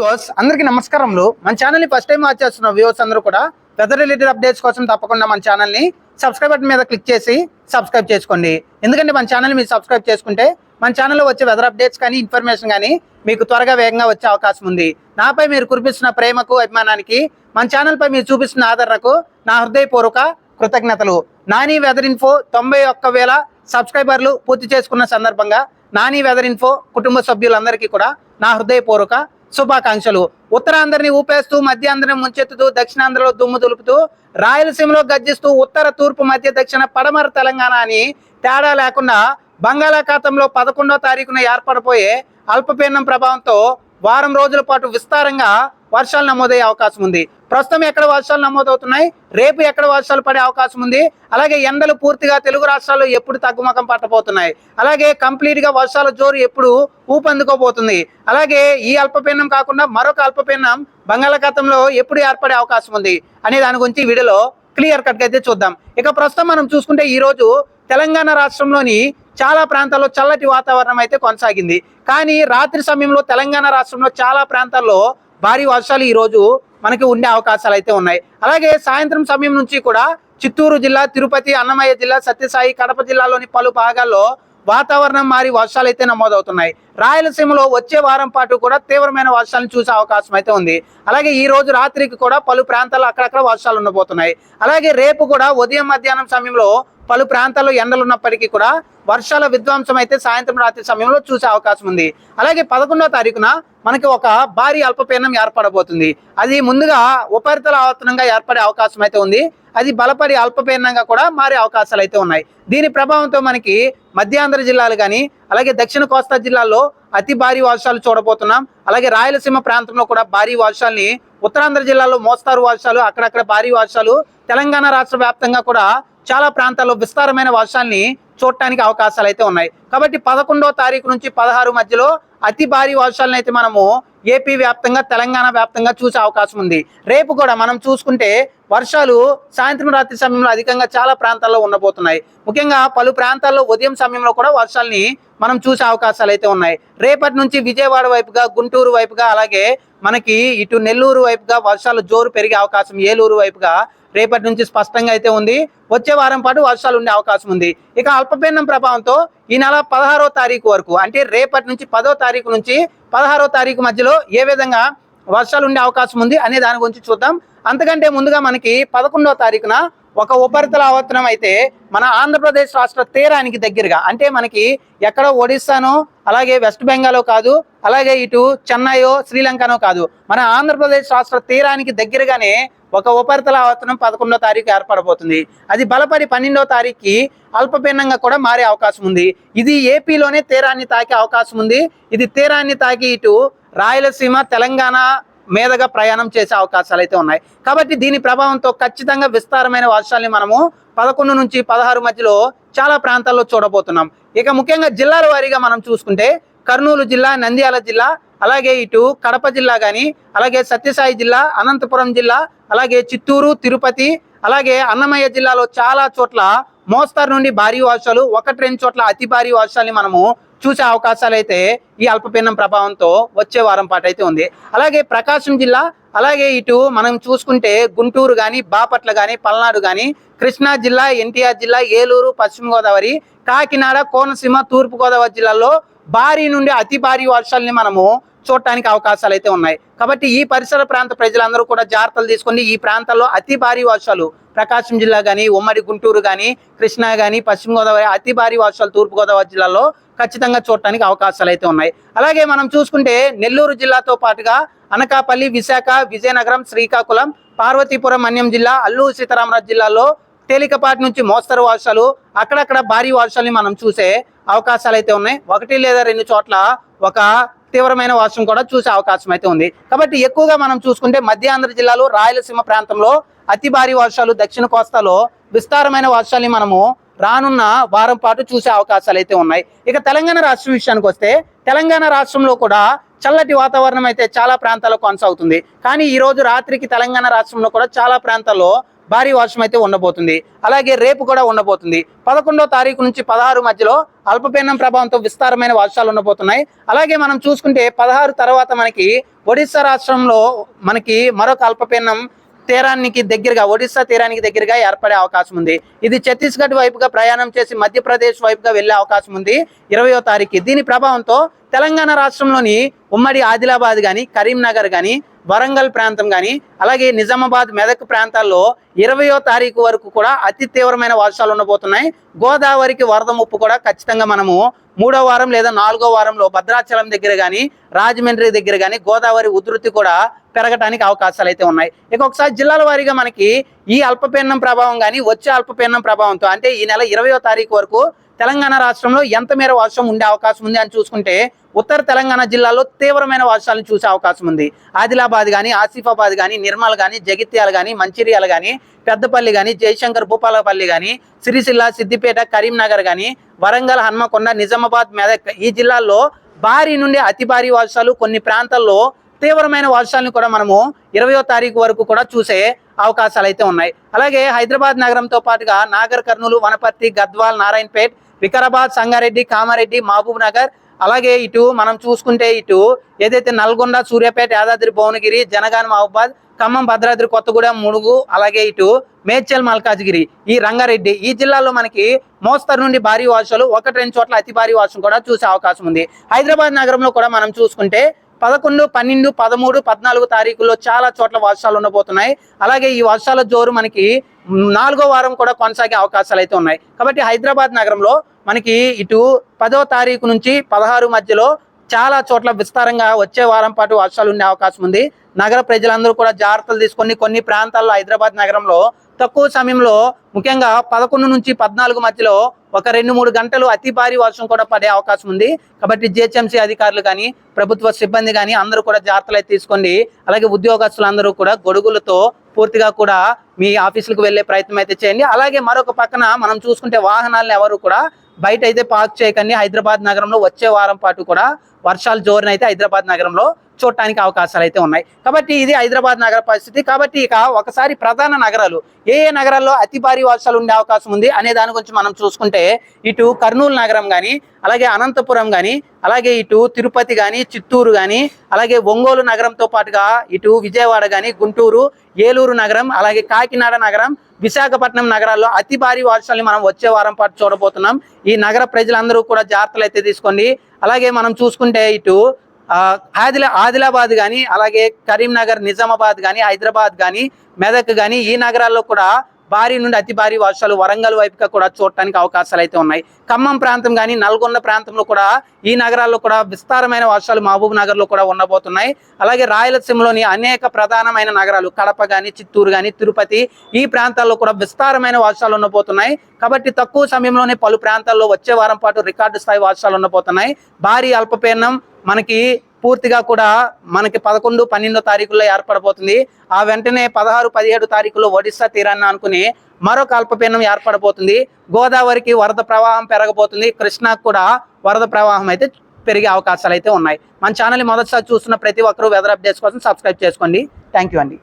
Viewers అందరికీ నమస్కారములు. మన ఛానల్ని ఫస్ట్ టైం వాచ్ చేస్తున్న వ్యూవర్స్ అందరూ కూడా వెదర్ రిలేటెడ్ అప్డేట్స్ కోసం తప్పకుండా మన ఛానల్ని సబ్స్క్రైబ్ బటన్ మీద క్లిక్ చేసి సబ్స్క్రైబ్ చేసుకోండి. ఎందుకంటే మన ఛానల్ మీరు సబ్స్క్రైబ్ చేసుకుంటే మన ఛానల్లో వచ్చే వెదర్ అప్డేట్స్ కానీ ఇన్ఫర్మేషన్ కానీ మీకు త్వరగా వేగంగా వచ్చే అవకాశం ఉంది. నాపై మీరు కురిపిస్తున్న ప్రేమకు అభిమానానికి మన ఛానల్పై మీరు చూపిస్తున్న ఆదరణకు నా హృదయపూర్వక కృతజ్ఞతలు. నాని వెదర్ ఇన్ఫో తొంభై ఒక్క వేల సబ్స్క్రైబర్లు పూర్తి చేసుకున్న సందర్భంగా నాని వెదర్ ఇన్ఫో కుటుంబ సభ్యులందరికీ కూడా నా హృదయపూర్వక శుభాకాంక్షలు. ఉత్తరాంధ్రని ఊపేస్తూ మధ్యాంధ్రని ముంచెత్తుతూ దక్షిణాంధ్రలో దుమ్ము దులుపుతూ రాయలసీమలో గర్జిస్తూ ఉత్తర తూర్పు మధ్య దక్షిణ పడమర తెలంగాణ అని తేడా లేకుండా బంగాళాఖాతంలో పదకొండో తారీఖున ఏర్పడబోయే అల్పపీడనం ప్రభావంతో వారం రోజుల పాటు విస్తారంగా వర్షాలు నమోదయ్యే అవకాశం ఉంది. ప్రస్తుతం ఎక్కడ వర్షాలు నమోదవుతున్నాయి? రేపు ఎక్కడ వర్షాలు పడే అవకాశం ఉంది? అలాగే ఎండలు పూర్తిగా తెలుగు రాష్ట్రాల్లో ఎప్పుడు తగ్గుముఖం పట్టబోతున్నాయి? అలాగే కంప్లీట్గా వర్షాల జోరు ఎప్పుడు ఊపందుకోబోతుంది? అలాగే ఈ అల్పపీడనం కాకుండా మరొక అల్పపీడనం బంగాళాఖాతంలో ఎప్పుడు ఏర్పడే అవకాశం ఉంది? అనే దాని గురించి వీడియోలో క్లియర్ కట్ అయితే చూద్దాం. ఇక ప్రస్తుతం మనం చూసుకుంటే ఈరోజు తెలంగాణ రాష్ట్రంలోని చాలా ప్రాంతాల్లో చల్లటి వాతావరణం అయితే కొనసాగింది. కానీ రాత్రి సమయంలో తెలంగాణ రాష్ట్రంలో చాలా ప్రాంతాల్లో భారీ వర్షాలు ఈ రోజు మనకి ఉండే అవకాశాలు అయితే ఉన్నాయి. అలాగే సాయంత్రం సమయం నుంచి కూడా చిత్తూరు జిల్లా తిరుపతి అన్నమయ్య జిల్లా సత్యసాయి కడప జిల్లాలోని పలు భాగాల్లో వాతావరణం మారి వర్షాలు అయితే నమోదవుతున్నాయి. రాయలసీమలో వచ్చే వారం పాటు కూడా తీవ్రమైన వర్షాలను చూసే అవకాశం అయితే ఉంది. అలాగే ఈ రోజు రాత్రికి కూడా పలు ప్రాంతాల్లో అక్కడక్కడ వర్షాలు ఉండబోతున్నాయి. అలాగే రేపు కూడా ఉదయం మధ్యాహ్నం సమయంలో పలు ప్రాంతాల్లో ఎండలు ఉన్నప్పటికీ కూడా వర్షాల విధ్వంసం అయితే సాయంత్రం రాత్రి సమయంలో చూసే అవకాశం ఉంది. అలాగే పదకొండవ తారీఖున మనకి ఒక భారీ అల్పపీడనం ఏర్పడబోతుంది. అది ముందుగా ఉపరితల ఆవర్తనంగా ఏర్పడే అవకాశం అయితే ఉంది. అది బలపడి అల్పపీడనంగా కూడా మారే అవకాశాలు అయితే ఉన్నాయి. దీని ప్రభావంతో మనకి మధ్యాంధ్ర జిల్లాలు కానీ అలాగే దక్షిణ కోస్తా జిల్లాల్లో అతి భారీ వర్షాలు చూడబోతున్నాం. అలాగే రాయలసీమ ప్రాంతంలో కూడా భారీ వర్షాల్ని ఉత్తరాంధ్ర జిల్లాలో మోస్తారు వర్షాలు అక్కడక్కడ భారీ వర్షాలు తెలంగాణ రాష్ట్ర వ్యాప్తంగా కూడా చాలా ప్రాంతాల్లో విస్తారమైన వర్షాల్ని చూడటానికి అవకాశాలు అయితే ఉన్నాయి. కాబట్టి పదకొండో తారీఖు నుంచి పదహారు మధ్యలో అతి భారీ వర్షాలను అయితే మనము ఏపీ వ్యాప్తంగా తెలంగాణ వ్యాప్తంగా చూసే అవకాశం ఉంది. రేపు కూడా మనం చూసుకుంటే వర్షాలు సాయంత్రం రాత్రి సమయంలో అధికంగా చాలా ప్రాంతాల్లో ఉండబోతున్నాయి. ముఖ్యంగా పలు ప్రాంతాల్లో ఉదయం సమయంలో కూడా వర్షాలని మనం చూసే అవకాశాలు అయితే ఉన్నాయి. రేపటి నుంచి విజయవాడ వైపుగా గుంటూరు వైపుగా అలాగే మనకి ఇటు నెల్లూరు వైపుగా వర్షాలు జోరు పెరిగే అవకాశం ఏలూరు వైపుగా రేపటి నుంచి స్పష్టంగా అయితే ఉంది. వచ్చే వారం పాటు వర్షాలు ఉండే అవకాశం ఉంది. ఇక అల్పపీడనం ప్రభావంతో ఈ నెల పదహారో తారీఖు వరకు అంటే రేపటి నుంచి పదో తారీఖు నుంచి పదహారో తారీఖు మధ్యలో ఏ విధంగా వర్షాలు ఉండే అవకాశం ఉంది అనే దాని గురించి చూద్దాం. అంతకంటే ముందుగా మనకి పదకొండవ తారీఖున ఒక ఉపరితల ఆవర్తనం అయితే మన ఆంధ్రప్రదేశ్ రాష్ట్ర తీరానికి దగ్గరగా అంటే మనకి ఎక్కడో ఒడిస్సానో అలాగే వెస్ట్ బెంగాలో కాదు అలాగే ఇటు చెన్నైయో శ్రీలంకనో కాదు మన ఆంధ్రప్రదేశ్ రాష్ట్ర తీరానికి దగ్గరగానే ఒక ఉపరితల ఆవర్తనం పదకొండో తారీఖు ఏర్పడబోతుంది. అది బలపడి పన్నెండో తారీఖుకి అల్పపీడనంగా కూడా మారే అవకాశం ఉంది. ఇది ఏపీలోనే తీరాన్ని తాకే అవకాశం ఉంది. ఇది తీరాన్ని తాకి ఇటు రాయలసీమ తెలంగాణ మీదగా ప్రయాణం చేసే అవకాశాలు అయితే ఉన్నాయి. కాబట్టి దీని ప్రభావంతో ఖచ్చితంగా విస్తారమైన వర్షాలని మనము పదకొండు నుంచి పదహారు మధ్యలో చాలా ప్రాంతాల్లో చూడబోతున్నాం. ఇక ముఖ్యంగా జిల్లాల వారీగా మనం చూసుకుంటే కర్నూలు జిల్లా నంద్యాల జిల్లా అలాగే ఇటు కడప జిల్లా కానీ అలాగే సత్యసాయి జిల్లా అనంతపురం జిల్లా అలాగే చిత్తూరు తిరుపతి అలాగే అన్నమయ్య జిల్లాలో చాలా చోట్ల మోస్తారు నుండి భారీ వర్షాలు ఒకటి రెండు చోట్ల అతి భారీ వర్షాలని మనము చూసే అవకాశాలు అయితే ఈ అల్పపీడనం ప్రభావంతో వచ్చే వారం పాటు అయితే ఉంది. అలాగే ప్రకాశం జిల్లా అలాగే ఇటు మనం చూసుకుంటే గుంటూరు కానీ బాపట్ల కానీ పల్నాడు కానీ కృష్ణా జిల్లా ఎన్టీఆర్ జిల్లా ఏలూరు పశ్చిమ గోదావరి కాకినాడ కోనసీమ తూర్పు గోదావరి జిల్లాల్లో భారీ నుండి అతి భారీ వర్షాలని మనము చూడటానికి అవకాశాలు అయితే ఉన్నాయి. కాబట్టి ఈ పరిసర ప్రాంత ప్రజలందరూ కూడా జాగ్రత్తలు తీసుకొని ఈ ప్రాంతాల్లో అతి భారీ వర్షాలు ప్రకాశం జిల్లా కానీ ఉమ్మడి గుంటూరు కానీ కృష్ణా కానీ పశ్చిమ గోదావరి అతి భారీ వర్షాలు తూర్పుగోదావరి జిల్లాలో ఖచ్చితంగా చూడటానికి అవకాశాలు అయితే ఉన్నాయి. అలాగే మనం చూసుకుంటే నెల్లూరు జిల్లాతో పాటుగా అనకాపల్లి విశాఖ విజయనగరం శ్రీకాకుళం పార్వతీపురం మన్యం జిల్లా అల్లూరు సీతారామరాజు జిల్లాలో తేలికపాటి నుంచి మోస్తరు వర్షాలు అక్కడక్కడ భారీ వర్షాలని మనం చూసే అవకాశాలు అయితే ఉన్నాయి. ఒకటి లేదా రెండు చోట్ల ఒక తీవ్రమైన వర్షం కూడా చూసే అవకాశం అయితే ఉంది. కాబట్టి ఎక్కువగా మనం చూసుకుంటే మధ్యాంధ్ర జిల్లాలో రాయలసీమ ప్రాంతంలో అతి భారీ వర్షాలు దక్షిణ కోస్తాలో విస్తారమైన వర్షాలని మనము రానున్న వారం పాటు చూసే అవకాశాలు అయితే ఉన్నాయి. ఇక తెలంగాణ రాష్ట్రం విషయానికి వస్తే తెలంగాణ రాష్ట్రంలో కూడా చల్లటి వాతావరణం అయితే చాలా ప్రాంతాల్లో కొనసాగుతుంది. కానీ ఈ రోజు రాత్రికి తెలంగాణ రాష్ట్రంలో కూడా చాలా ప్రాంతాల్లో భారీ వర్షం అయితే ఉండబోతుంది. అలాగే రేపు కూడా ఉండబోతుంది. పదకొండో తారీఖు నుంచి పదహారు మధ్యలో అల్పపీడనం ప్రభావంతో విస్తారమైన వర్షాలు ఉండబోతున్నాయి. అలాగే మనం చూసుకుంటే పదహారు తర్వాత మనకి ఒడిశా రాష్ట్రంలో మనకి మరొక అల్పపీడనం తీరానికి దగ్గరగా ఒడిశా తీరానికి దగ్గరగా ఏర్పడే అవకాశం ఉంది. ఇది ఛత్తీస్గఢ్ వైపుగా ప్రయాణం చేసి మధ్యప్రదేశ్ వైపుగా వెళ్ళే అవకాశం ఉంది. ఇరవయో తారీఖు. దీని ప్రభావంతో తెలంగాణ రాష్ట్రంలోని ఉమ్మడి ఆదిలాబాద్ కానీ కరీంనగర్ కానీ వరంగల్ ప్రాంతం కానీ అలాగే నిజామాబాద్ మెదక్ ప్రాంతాల్లో ఇరవయో తారీఖు వరకు కూడా అతి తీవ్రమైన వర్షాలు ఉండబోతున్నాయి. గోదావరికి వరద ముప్పు కూడా ఖచ్చితంగా మనము మూడో వారం లేదా నాలుగో వారంలో భద్రాచలం దగ్గర కానీ రాజమండ్రి దగ్గర కానీ గోదావరి ఉధృతి కూడా పెరగడానికి అవకాశాలు అయితే ఉన్నాయి. ఇక ఒకసారి జిల్లాల వారీగా మనకి ఈ అల్పపీడనం ప్రభావం కానీ వచ్చే అల్పపీడనం ప్రభావంతో అంటే ఈ నెల ఇరవయో తారీఖు వరకు తెలంగాణ రాష్ట్రంలో ఎంత మేర వర్షం ఉండే అవకాశం ఉంది అని చూసుకుంటే ఉత్తర తెలంగాణ జిల్లాలో తీవ్రమైన వర్షాలను చూసే అవకాశం ఉంది. ఆదిలాబాద్ కానీ ఆసిఫాబాద్ కానీ నిర్మల్ కానీ జగిత్యాల కానీ మంచిర్యాల కానీ పెద్దపల్లి కానీ జయశంకర్ భూపాలపల్లి కానీ సిరిసిల్ల సిద్దిపేట కరీంనగర్ కానీ వరంగల్ హన్మకొండ నిజామాబాద్ మెదక్ ఈ జిల్లాల్లో భారీ నుండి అతి భారీ వర్షాలు కొన్ని ప్రాంతాల్లో తీవ్రమైన వర్షాలను కూడా మనము ఇరవయో తారీఖు వరకు కూడా చూసే అవకాశాలు అయితే ఉన్నాయి. అలాగే హైదరాబాద్ నగరంతో పాటుగా నాగర్ కర్నూలు వనపర్తి గద్వాల్ నారాయణపేట్ వికారాబాద్ సంగారెడ్డి కామారెడ్డి మహబూబ్ నగర్. అలాగే ఇటు మనం చూసుకుంటే ఇటు ఏదైతే నల్గొండ సూర్యాపేట యాదాద్రి భువనగిరి జనగాన మహబూబాద్ ఖమ్మం భద్రాద్రి కొత్తగూడెం ముడుగు అలాగే ఇటు మేడ్చల్ మల్కాజ్గిరి ఈ రంగారెడ్డి. ఈ జిల్లాలో మనకి మోస్తరు నుండి భారీ వర్షాలు ఒకటి రెండు చోట్ల అతి భారీ వర్షం కూడా చూసే అవకాశం ఉంది. హైదరాబాద్ నగరంలో కూడా మనం చూసుకుంటే పదకొండు పన్నెండు పదమూడు పద్నాలుగు తారీఖుల్లో చాలా చోట్ల వర్షాలు ఉండబోతున్నాయి. అలాగే ఈ వర్షాల జోరు మనకి నాలుగో వారం కూడా కొనసాగే అవకాశాలు అయితే ఉన్నాయి. కాబట్టి హైదరాబాద్ నగరంలో మనకి ఇటు పదో తారీఖు నుంచి పదహారు మధ్యలో చాలా చోట్ల విస్తారంగా వచ్చే వారం పాటు వర్షాలు ఉండే అవకాశం ఉంది. నగర ప్రజలందరూ కూడా జాగ్రత్తలు తీసుకొని కొన్ని ప్రాంతాల్లో హైదరాబాద్ నగరంలో తక్కువ సమయంలో ముఖ్యంగా పదకొండు నుంచి పద్నాలుగు మధ్యలో ఒక రెండు మూడు గంటలు అతి భారీ వర్షం కూడా పడే అవకాశం ఉంది. కాబట్టి జిహెచ్ఎంసీ అధికారులు కానీ ప్రభుత్వ సిబ్బంది కానీ అందరూ కూడా జాగ్రత్తలు తీసుకోండి. అలాగే ఉద్యోగస్తులందరూ కూడా గొడుగులతో పూర్తిగా కూడా మీ ఆఫీసులకు వెళ్ళే ప్రయత్నం అయితే చేయండి. అలాగే మరొక పక్కన మనం చూసుకుంటే వాహనాలను ఎవరు కూడా బయట అయితే పార్క్ చేయకండి. హైదరాబాద్ నగరంలో వచ్చే వారం పాటు కూడా వర్షాలు జోరునైతే అయితే హైదరాబాద్ నగరంలో చూడటానికి అవకాశాలు అయితే ఉన్నాయి. కాబట్టి ఇది హైదరాబాద్ నగర పరిస్థితి. కాబట్టి ఇక ఒకసారి ప్రధాన నగరాలు ఏ ఏ నగరాల్లో అతి భారీ వర్షాలు ఉండే అవకాశం ఉంది అనే దాని గురించి మనం చూసుకుంటే ఇటు కర్నూలు నగరం కానీ అలాగే అనంతపురం కానీ అలాగే ఇటు తిరుపతి కానీ చిత్తూరు కానీ అలాగే ఒంగోలు నగరంతో పాటుగా ఇటు విజయవాడ కానీ గుంటూరు ఏలూరు నగరం అలాగే కాకినాడ నగరం విశాఖపట్నం నగరాల్లో అతి భారీ వర్షాలని మనం వచ్చే వారం పాటు చూడబోతున్నాం. ఈ నగర ప్రజలందరూ కూడా జాగ్రత్తలు అయితే తీసుకోండి. అలాగే మనం చూసుకుంటే ఇటు ఆదిలా ఆదిలాబాద్ కానీ అలాగే కరీంనగర్ నిజామాబాద్ కానీ హైదరాబాద్ కానీ మెదక్ కానీ ఈ నగరాల్లో కూడా భారీ నుండి అతి భారీ వర్షాలు వరంగల్ వైపుగా కూడా చూడటానికి అవకాశాలు అయితే ఉన్నాయి. ఖమ్మం ప్రాంతం కానీ నల్గొండ ప్రాంతంలో కూడా ఈ నగరాల్లో కూడా విస్తారమైన వర్షాలు మహబూబ్ నగర్లో కూడా ఉండబోతున్నాయి. అలాగే రాయలసీమలోని అనేక ప్రధానమైన నగరాలు కడప కానీ చిత్తూరు కానీ తిరుపతి ఈ ప్రాంతాల్లో కూడా విస్తారమైన వర్షాలు ఉండబోతున్నాయి. కాబట్టి తక్కువ సమయంలోనే పలు ప్రాంతాల్లో వచ్చే వారం పాటు రికార్డు స్థాయి వర్షాలు ఉండబోతున్నాయి. భారీ అల్పపీడనం మనకి పూర్తిగా కూడా మనకి పదకొండు పన్నెండో తారీఖుల్లో ఏర్పడబోతుంది. ఆ వెంటనే పదహారు పదిహేడు తారీఖులో ఒడిశా తీరాన్ని అనుకుని మరొక అల్పపీడనం ఏర్పడబోతుంది. గోదావరికి వరద ప్రవాహం పెరగబోతుంది. కృష్ణాకు కూడా వరద ప్రవాహం అయితే పెరిగే అవకాశాలు అయితే ఉన్నాయి. మన ఛానల్ మొదటిసారి చూస్తున్న ప్రతి ఒక్కరూ వెదర్ అప్డేట్స్ కోసం సబ్స్క్రైబ్ చేసుకోండి. థ్యాంక్ యూ అండి.